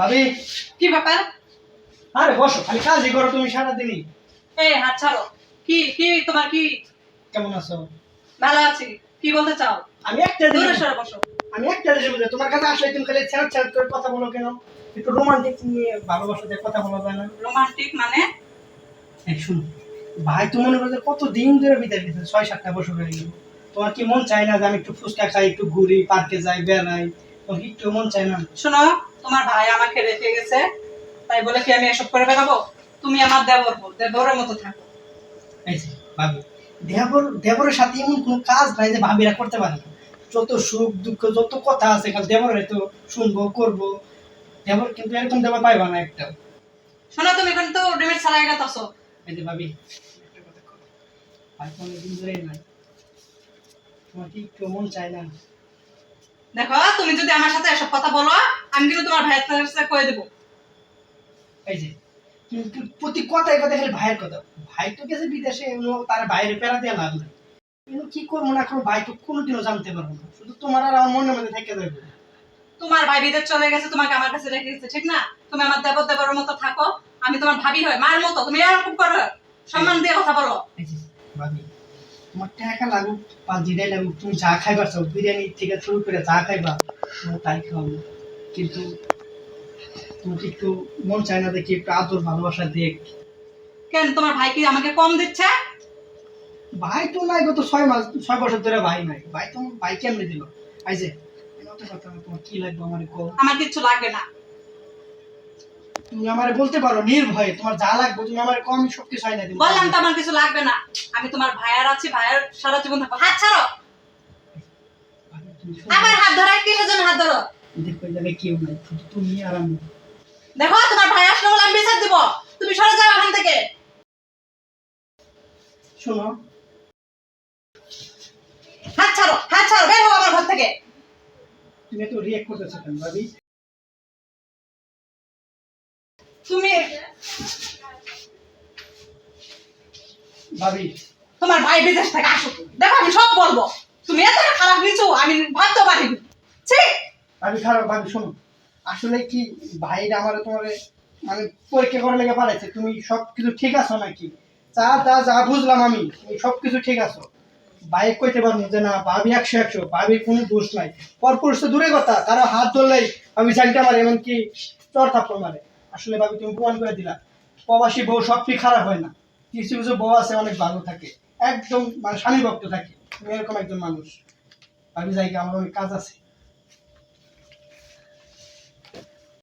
ভাবি। কি ব্যাপার? আরে বসো খালি কাজই করো তুমি সারাদিনই এই। হাত ছাড়ো। কি কি তোমার কি? কেমন আছো? ভালো আছি। কি বলতে চাও? আমি একটা দূরে সরে বসো। আমি একটা বুঝি তোমার কাছে আসলে তুমি খালি ছেড় ছেড় করে কথা বলো কেন? একটু রোমান্টিক নিয়ে ভালোবাসা দিয়ে কথা বলা যায় না। রোমান্টিক মানে? এই শুনো ভাই তো মনে করছে কত দিন ধরে বিদায় দিতে ছয় সাতটা বছর হয়ে গেল। তোমার কি মন চায় না যে আমি একটু ফুচকা খাই একটু ঘুরি পার্কে যাই বেড়াই? তোমার কি একটু মন চায় না? শোনো তোমার ভাই আমাকে রেখে গেছে। তাই বলে কি আমি এসব করে বেড়াবো? তুমি আমার দেবর বল দেবরের মতো থাকো। এই যে ভাবি দেবর দেবরের সাথে এমন কোনো কাজ নাই যে ভাবিরা করতে পারে না। যত সুখ দুঃখ যত কথা আছে দেবরে তো শুনব করব। দেবর কিন্তু এরকম দেবর পাইবা না একটা। শোনো তুমি কিন্তু ডিমেট ছাড়াই গেতাছো এই যে ভাবি। ভাই তো অনেকদিন ধরেই নাই। তোমার কি একটু মন চায় না? দেখো তুমি যদি আমার সাথে এসব কথা বলো তোমার ভাইয়ের কয়ে দেবো। এই যে প্রতি কথায় কথা খালি ভাইয়ের কথা? ভাই তো গেছে বিদেশে তার বাইরে পেরা নাই কিন্তু কি করব না করব? ভাই তো কোনোদিনও জানতে পারব না। শুধু তোমার আর আমার মনের মধ্যে থেকে যাবে। তোমার ভাই বিদেশ চলে গেছে তোমাকে আমার কাছে রেখে গেছে ঠিক না? তুমি আমার দেবর দেবরের মতো থাকো আমি তোমার ভাবি হয় মার মতো তুমি এরকম করো সম্মান দিয়ে কথা বলো। ভাবি তোমার টাকা লাগুক বা জিরাই লাগুক তুমি যা খাইবার চাও বিরিয়ানি থেকে শুরু করে যা খাইবা তাই খাওয়াবো। কিন্তু তোমাকে একটু মন চায় না দেখি একটু আদর ভালোবাসা দেখ কেন? তোমার ভাই কি আমাকে কম দিচ্ছে? ভাই তো নাই গত ছয় মাস ছয় বছর ধরে ভাই নাই। ভাই তো ভাই কেমনে দিল? যে তোমার কি লাগবে আমার কল আমার কিচ্ছু লাগবে না। তুমি আমারে বলতে পারো নির্ভয়ে। তোমার যা লাগবে তুমি আমার কম সব কিছু না দিবো বললাম তো আমার কিছু লাগবে না। আমি তোমার ভাইয়ার আছি ভাইয়ের সারা জীবন থাকব। হাত ছাড়ো। আবার হাত ধরে কিসের জন্য হাত ধরো। দেখো এই জায়গায় কেউ নাই শুধু তুমি আর আমি। দেখো তোমার ভাই আসলে বলে আমি বিচার দিব। তুমি সরে যাও এখান থেকে। শোনো। হাত ছাড়ো হাত ছাড়ো বের হও আমার ঘর থেকে। তুমি তো রিয়েক্ট করতেছো কেন ভাবি? তুমি ভাবি। তোমার ভাই বিদেশ থেকে আসো দেখো আমি সব বলব। তুমি এত খারাপ কিছু আমি ভাবতে ঠিক ভাবি খারাপ ভাবি, শোনো। আসলে কি, ভাইরা আমার তোমার মানে পরীক্ষা করার লেগে পাঠাইছে তুমি সব কিছু ঠিক আছো নাকি? যা যা যা বুঝলাম আমি, তুমি সব কিছু ঠিক আছো। বাইক কইতে পারব যে না, ভাবি একশো একশো, ভাবির কোনো দোষ নাই। পরপুরুষ তো দূরে কথা, কারও হাত ধরলেই আমি জানতে পারি এমনকি চর থাপ্পড় মারে। আসলে ভাবি তুমি প্রমাণ করে দিলা, প্রবাসী বউ সব সবটি খারাপ হয় না। কিছু কিছু বউ আছে অনেক ভালো থাকে, একদম মানে স্বামী ভক্ত থাকে এরকম একজন মানুষ। ভাবি যাই আমার অনেক কাজ আছে।